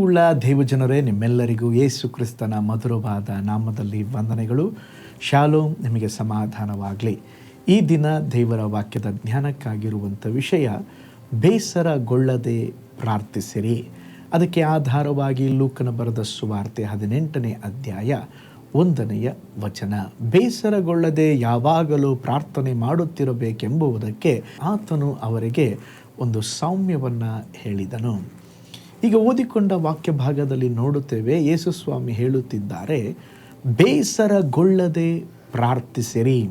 ಪ್ರೀತಿಯುಳ್ಳ ದೇವಜನರೇ, ನಿಮ್ಮೆಲ್ಲರಿಗೂ ಯೇಸು ಕ್ರಿಸ್ತನ ಮಧುರವಾದ ನಾಮದಲ್ಲಿ ವಂದನೆಗಳು. ಶಾಲೋಮ್, ನಿಮಗೆ ಸಮಾಧಾನವಾಗಲಿ. ಈ ದಿನ ದೇವರ ವಾಕ್ಯದ ಜ್ಞಾನಕ್ಕಾಗಿರುವಂಥ ವಿಷಯ, ಬೇಸರಗೊಳ್ಳದೆ ಪ್ರಾರ್ಥಿಸಿರಿ. ಅದಕ್ಕೆ ಆಧಾರವಾಗಿ ಲೂಕನ ಬರೆದ ಸುವಾರ್ತೆ ಹದಿನೆಂಟನೇ ಅಧ್ಯಾಯ ಒಂದನೆಯ ವಚನ. ಬೇಸರಗೊಳ್ಳದೆ ಯಾವಾಗಲೂ ಪ್ರಾರ್ಥನೆ ಮಾಡುತ್ತಿರಬೇಕೆಂಬುವುದಕ್ಕೆ ಆತನು ಅವರಿಗೆ ಒಂದು ಸೌಮ್ಯವನ್ನು ಹೇಳಿದನು. ಈಗ ಓದಿಕೊಂಡ ವಾಕ್ಯ ಭಾಗದಲ್ಲಿ ನೋಡುತ್ತೇವೆ ಯೇಸುಸ್ವಾಮಿ ಹೇಳುತ್ತಿದ್ದಾರೆ, ಬೇಸರಗೊಳ್ಳದೆ ಪ್ರಾರ್ಥಿಸಿರಿ.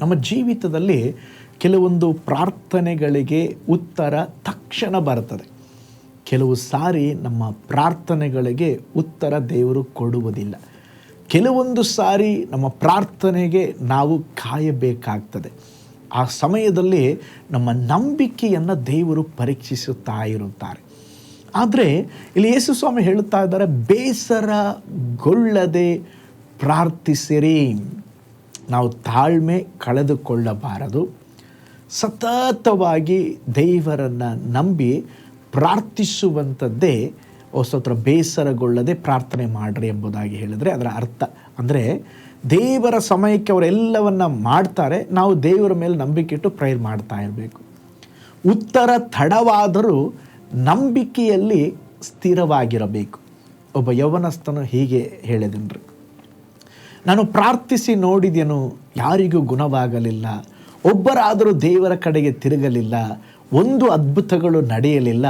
ನಮ್ಮ ಜೀವಿತದಲ್ಲಿ ಕೆಲವೊಂದು ಪ್ರಾರ್ಥನೆಗಳಿಗೆ ಉತ್ತರ ತಕ್ಷಣ ಬರ್ತದೆ ಕೆಲವು ಸಾರಿ ನಮ್ಮ ಪ್ರಾರ್ಥನೆಗಳಿಗೆ ಉತ್ತರ ದೇವರು ಕೊಡುವುದಿಲ್ಲ. ಕೆಲವೊಂದು ಸಾರಿ ನಮ್ಮ ಪ್ರಾರ್ಥನೆಗೆ ನಾವು ಕಾಯಬೇಕಾಗ್ತದೆ. ಆ ಸಮಯದಲ್ಲಿ ನಮ್ಮ ನಂಬಿಕೆಯನ್ನು ದೇವರು ಪರೀಕ್ಷಿಸುತ್ತಾ ಇರುತ್ತಾರೆ. ಆದರೆ ಇಲ್ಲಿ ಯೇಸು ಸ್ವಾಮಿ ಹೇಳುತ್ತಾ ಇದ್ದಾರೆ, ಬೇಸರಗೊಳ್ಳದೆ ಪ್ರಾರ್ಥಿಸಿರಿ. ನಾವು ತಾಳ್ಮೆ ಕಳೆದುಕೊಳ್ಳಬಾರದು. ಸತತವಾಗಿ ದೇವರನ್ನು ನಂಬಿ ಪ್ರಾರ್ಥಿಸುವಂಥದ್ದೇ ಹೊಸತ್ರ ಬೇಸರಗೊಳ್ಳದೆ ಪ್ರಾರ್ಥನೆ ಮಾಡಿರಿ ಎಂಬುದಾಗಿ ಹೇಳಿದರೆ ಅದರ ಅರ್ಥ. ಅಂದರೆ ದೇವರ ಸಮಯಕ್ಕೆ ಅವರೆಲ್ಲವನ್ನು ಮಾಡ್ತಾರೆ, ನಾವು ದೇವರ ಮೇಲೆ ನಂಬಿಕೆ ಇಟ್ಟು ಪ್ರೇಯರ್ ಮಾಡ್ತಾ ಇರಬೇಕು. ಉತ್ತರ ತಡವಾದರೂ ನಂಬಿಕೆಯಲ್ಲಿ ಸ್ಥಿರವಾಗಿರಬೇಕು. ಒಬ್ಬ ಯೌವನಸ್ಥನು ಹೀಗೆ ಹೇಳಿದನ್ರಿ. ನಾನು ಪ್ರಾರ್ಥಿಸಿ ನೋಡಿದೆನು, ಯಾರಿಗೂ ಗುಣವಾಗಲಿಲ್ಲ. ಒಬ್ಬರಾದರೂ ದೇವರ ಕಡೆಗೆ ತಿರುಗಲಿಲ್ಲ. ಒಂದು ಅದ್ಭುತಗಳು ನಡೆಯಲಿಲ್ಲ.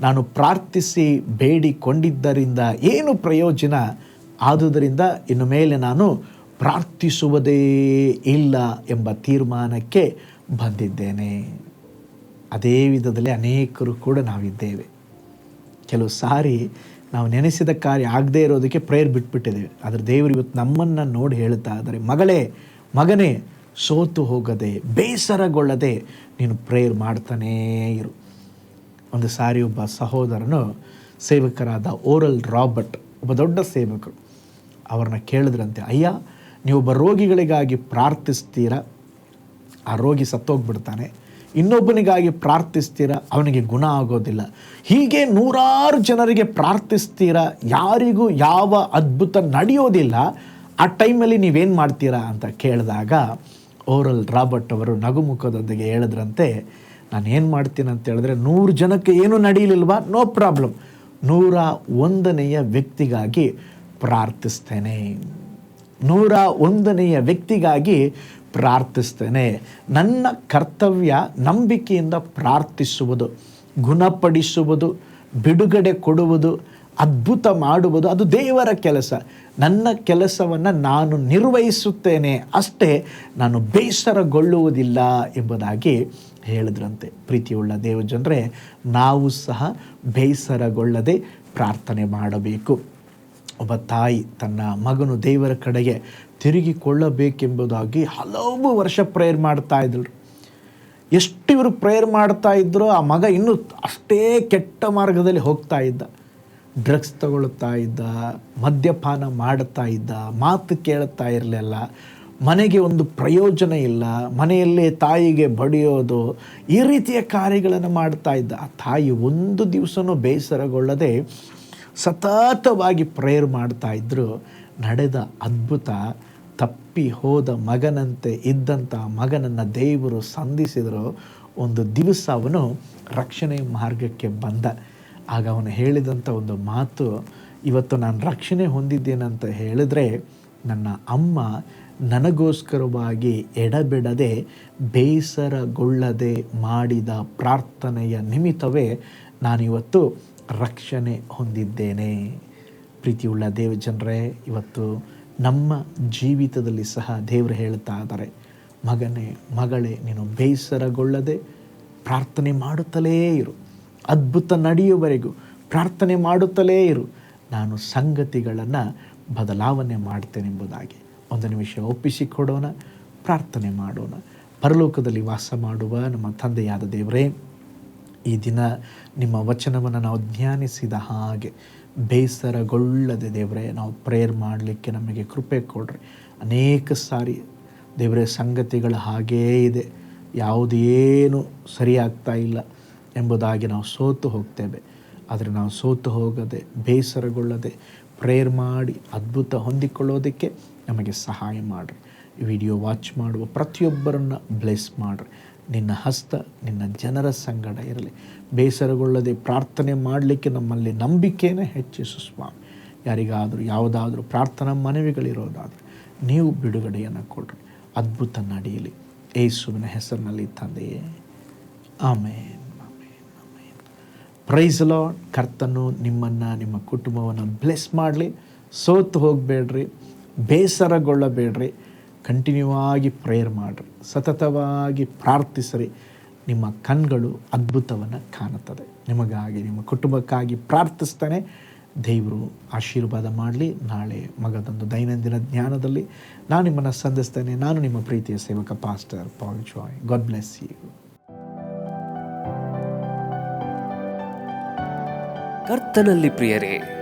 ನಾನು ಪ್ರಾರ್ಥಿಸಿ ಬೇಡಿಕೊಂಡಿದ್ದರಿಂದ ಏನು ಪ್ರಯೋಜನ? ಆದುದರಿಂದ ಇನ್ನು ಮೇಲೆ ನಾನು ಪ್ರಾರ್ಥಿಸುವುದೇ ಇಲ್ಲ ಎಂಬ ತೀರ್ಮಾನಕ್ಕೆ ಬಂದಿದ್ದೇನೆ. ಅದೇ ವಿಧದಲ್ಲಿ ಅನೇಕರು ಕೂಡ ನಾವಿದ್ದೇವೆ. ಕೆಲವು ಸಾರಿ ನಾವು ನೆನೆಸಿದ ಕಾರ್ಯ ಆಗದೇ ಇರೋದಕ್ಕೆ ಪ್ರೇಯರ್ ಬಿಟ್ಬಿಟ್ಟಿದ್ದೇವೆ. ಆದರೆ ದೇವರು ಇವತ್ತು ನಮ್ಮನ್ನು ನೋಡಿ ಹೇಳ್ತಾ ಇದ್ದಾರೆ, ಮಗಳೇ, ಮಗನೇ, ಸೋತು ಹೋಗದೆ, ಬೇಸರಗೊಳ್ಳದೆ ನೀನು ಪ್ರೇಯರ್ ಮಾಡ್ತಾನೇ ಇರು. ಒಂದು ಸಾರಿ ಒಬ್ಬ ಸಹೋದರನು ಸೇವಕರಾದ ಓರಲ್ ರಾಬರ್ಟ್, ಒಬ್ಬ ದೊಡ್ಡ ಸೇವಕರು, ಅವ್ರನ್ನ ಕೇಳಿದ್ರಂತೆ, ಅಯ್ಯ, ನೀವೊಬ್ಬ ರೋಗಿಗಳಿಗಾಗಿ ಪ್ರಾರ್ಥಿಸ್ತೀರ? ಆ ರೋಗಿ ಸತ್ತೋಗ್ಬಿಡ್ತಾನೆ. ಇನ್ನೊಬ್ಬನಿಗಾಗಿ ಪ್ರಾರ್ಥಿಸ್ತೀರ? ಅವನಿಗೆ ಗುಣ ಆಗೋದಿಲ್ಲ. ಹೀಗೆ ನೂರಾರು ಜನರಿಗೆ ಪ್ರಾರ್ಥಿಸ್ತೀರ? ಯಾರಿಗೂ ಯಾವ ಅದ್ಭುತ ನಡೆಯೋದಿಲ್ಲ. ಆ ಟೈಮಲ್ಲಿ ನೀವೇನು ಮಾಡ್ತೀರಾ ಅಂತ ಕೇಳಿದಾಗ ಓರಲ್ ರಾಬರ್ಟ್ ಅವರು ನಗುಮುಖದೊಂದಿಗೆ ಹೇಳಿದ್ರಂತೆ, ನಾನು ಏನು ಮಾಡ್ತೀನಿ ಅಂತ ಹೇಳಿದ್ರೆ ನೂರು ಜನಕ್ಕೆ ಏನು ನಡೆಯಲಿಲ್ವಾ? No problem. ನೂರ ಒಂದನೆಯ ವ್ಯಕ್ತಿಗಾಗಿ ಪ್ರಾರ್ಥಿಸ್ತೇನೆ. ನೂರ ಒಂದನೆಯ ವ್ಯಕ್ತಿಗಾಗಿ ಪ್ರಾರ್ಥಿಸ್ತೇನೆ. ನನ್ನ ಕರ್ತವ್ಯ ನಂಬಿಕೆಯಿಂದ ಪ್ರಾರ್ಥಿಸುವುದು, ಗುಣಪಡಿಸುವುದು, ಬಿಡುಗಡೆ ಕೊಡುವುದು, ಅದ್ಭುತ ಮಾಡುವುದು, ಅದು ದೇವರ ಕೆಲಸ. ನನ್ನ ಕೆಲಸವನ್ನು ನಾನು ನಿರ್ವಹಿಸುತ್ತೇನೆ ಅಷ್ಟೇ, ನಾನು ಬೇಸರಗೊಳ್ಳುವುದಿಲ್ಲ ಎಂಬುದಾಗಿ ಹೇಳಿದ್ರಂತೆ. ಪ್ರೀತಿಯುಳ್ಳ ದೇವಜನರೇ, ನಾವು ಸಹ ಬೇಸರಗೊಳ್ಳದೆ ಪ್ರಾರ್ಥನೆ ಮಾಡಬೇಕು. ಒಬ್ಬ ತಾಯಿ ತನ್ನ ಮಗನು ದೇವರ ಕಡೆಗೆ ತಿರುಗಿಕೊಳ್ಳಬೇಕೆಂಬುದಾಗಿ ಹಲವು ವರ್ಷ ಪ್ರೇಯರ್ ಮಾಡ್ತಾ ಇದ್ರು ಎಷ್ಟು ಇವರು ಪ್ರೇಯರ್ ಮಾಡ್ತಾ ಇದ್ರೋ ಆ ಮಗ ಇನ್ನೂ ಅಷ್ಟೇ ಕೆಟ್ಟ ಮಾರ್ಗದಲ್ಲಿ ಹೋಗ್ತಾ ಇದ್ದ. ಡ್ರಗ್ಸ್ ತಗೊಳ್ತಾ ಇದ್ದ, ಮದ್ಯಪಾನ ಮಾಡ್ತಾ ಇದ್ದ, ಮಾತು ಕೇಳ್ತಾ ಇರಲಿಲ್ಲ, ಮನೆಗೆ ಒಂದು ಪ್ರಯೋಜನ ಇಲ್ಲ, ಮನೆಯಲ್ಲೇ ತಾಯಿಗೆ ಬಡಿಯೋದು, ಈ ರೀತಿಯ ಕಾರ್ಯಗಳನ್ನು ಮಾಡ್ತಾ ಇದ್ದ. ಆ ತಾಯಿ ಒಂದು ದಿವಸನೂ ಬೇಸರಗೊಳ್ಳದೆ ಸತತವಾಗಿ ಪ್ರೇಯರ್ ಮಾಡ್ತಾ ಇದ್ದರು ನಡೆದ ಅದ್ಭುತ, ತಪ್ಪಿ ಹೋದ ಮಗನಂತೆ ಇದ್ದಂಥ ಮಗನನ್ನು ದೇವರು ಸಂಧಿಸಿದರು. ಒಂದು ದಿವಸ ಅವನು ರಕ್ಷಣೆ ಮಾರ್ಗಕ್ಕೆ ಬಂದ. ಆಗ ಅವನು ಹೇಳಿದಂಥ ಒಂದು ಮಾತು, ಇವತ್ತು ನಾನು ರಕ್ಷಣೆ ಹೊಂದಿದ್ದೇನಂತ ಹೇಳಿದ್ರೆ, ನನ್ನ ಅಮ್ಮ ನನಗೋಸ್ಕರವಾಗಿ ಎಡಬಿಡದೆ, ಬೇಸರಗೊಳ್ಳದೆ ಮಾಡಿದ ಪ್ರಾರ್ಥನೆಯ ನಿಮಿತ್ತವೇ ನಾನಿವತ್ತು ರಕ್ಷಣೆ ಹೊಂದಿದ್ದೇನೆ. ಪ್ರೀತಿಯುಳ್ಳ ದೇವಜನರೇ, ಇವತ್ತು ನಮ್ಮ ಜೀವಿತದಲ್ಲಿ ಸಹ ದೇವರು ಹೇಳ್ತಾ ಇದ್ದಾರೆ, ಮಗನೇ, ಮಗಳೇ, ನೀನು ಬೇಸರಗೊಳ್ಳದೆ ಪ್ರಾರ್ಥನೆ ಮಾಡುತ್ತಲೇ ಇರು. ಅದ್ಭುತ ನಡೆಯುವವರೆಗೂ ಪ್ರಾರ್ಥನೆ ಮಾಡುತ್ತಲೇ ಇರು. ನಾನು ಸಂಗತಿಗಳನ್ನು ಬದಲಾವಣೆ ಮಾಡ್ತೇನೆಂಬುದಾಗಿ ಒಂದು ನಿಮಿಷ ಒಪ್ಪಿಸಿಕೊಡೋಣ, ಪ್ರಾರ್ಥನೆ ಮಾಡೋಣ. ಪರಲೋಕದಲ್ಲಿ ವಾಸ ಮಾಡುವ ನಮ್ಮ ತಂದೆಯಾದ ದೇವರೇ ಈ ದಿನ ನಿಮ್ಮ ವಚನವನ್ನು ನಾವು ಧ್ಯಾನಿಸಿದ ಹಾಗೆ ಬೇಸರಗೊಳ್ಳದೆ ದೇವರೇ, ನಾವು ಪ್ರೇಯರ್ ಮಾಡಲಿಕ್ಕೆ ನಮಗೆ ಕೃಪೆ ಕೊಡ್ರಿ. ಅನೇಕ ಸಾರಿ ದೇವರೇ, ಸಂಗತಿಗಳು ಹಾಗೇ ಇದೆ. ಯಾವುದೇನು ಸರಿಯಾಗ್ತಾ ಇಲ್ಲ ಎಂಬುದಾಗಿ ನಾವು ಸೋತು ಹೋಗ್ತೇವೆ. ಆದರೆ ನಾವು ಸೋತು ಹೋಗದೆ, ಬೇಸರಗೊಳ್ಳದೆ ಪ್ರೇಯರ್ ಮಾಡಿ ಅದ್ಭುತ ಹೊಂದಿಕೊಳ್ಳೋದಕ್ಕೆ ನಮಗೆ ಸಹಾಯ ಮಾಡಿರಿ. ವಿಡಿಯೋ ವಾಚ್ ಮಾಡುವ ಪ್ರತಿಯೊಬ್ಬರನ್ನು ಬ್ಲೆಸ್ ಮಾಡಿರಿ. ನಿನ್ನ ಹಸ್ತ, ನಿನ್ನ ಜನರ ಸಂಗಡ ಇರಲಿ. ಬೇಸರಗೊಳ್ಳದೆ ಪ್ರಾರ್ಥನೆ ಮಾಡಲಿಕ್ಕೆ ನಮ್ಮಲ್ಲಿ ನಂಬಿಕೆನೇ ಹೆಚ್ಚಿಸು ಸ್ವಾಮಿ ಯಾರಿಗಾದರೂ ಯಾವುದಾದ್ರೂ ಪ್ರಾರ್ಥನಾ ಮನವಿಗಳಿರೋದಾದರೆ ನೀವು ಬಿಡುಗಡೆಯನ್ನು ಕೊಡ್ರಿ. ಅದ್ಭುತ ನಡೆಯಲಿ. ಏಸುವಿನ ಹೆಸರಿನಲ್ಲಿ ತಂದೆಯೇ ಆಮೇನ್. ಪ್ರೈಸ್ ಲಾರ್ಡ್ ಕರ್ತನು ನಿಮ್ಮನ್ನು, ನಿಮ್ಮ ಕುಟುಂಬವನ್ನು ಬ್ಲೆಸ್ ಮಾಡಲಿ. ಸೋತು ಹೋಗಬೇಡ್ರಿ. ಬೇಸರಗೊಳ್ಳಬೇಡ್ರಿ. ಕಂಟಿನ್ಯೂ ಆಗಿ ಪ್ರೇಯರ್ ಮಾಡಿರಿ. ಸತತವಾಗಿ ಪ್ರಾರ್ಥಿಸ್ರಿ. ನಿಮ್ಮ ಕಣ್ಗಳು ಅದ್ಭುತವನ್ನು ಕಾಣುತ್ತದೆ. ನಿಮಗಾಗಿ, ನಿಮ್ಮ ಕುಟುಂಬಕ್ಕಾಗಿ ಪ್ರಾರ್ಥಿಸ್ತಾನೆ. ದೇವರು ಆಶೀರ್ವಾದ ಮಾಡಲಿ. ನಾಳೆ ಮಗದೊಂದು ದೈನಂದಿನ ಜ್ಞಾನದಲ್ಲಿ ನಾನು ನಿಮ್ಮನ್ನು ಸಂಧಿಸ್ತೇನೆ. ನಾನು ನಿಮ್ಮ ಪ್ರೀತಿಯ ಸೇವಕ pastor Paul Joy God bless you ಕರ್ತನಲ್ಲಿ ಪ್ರಿಯರೇ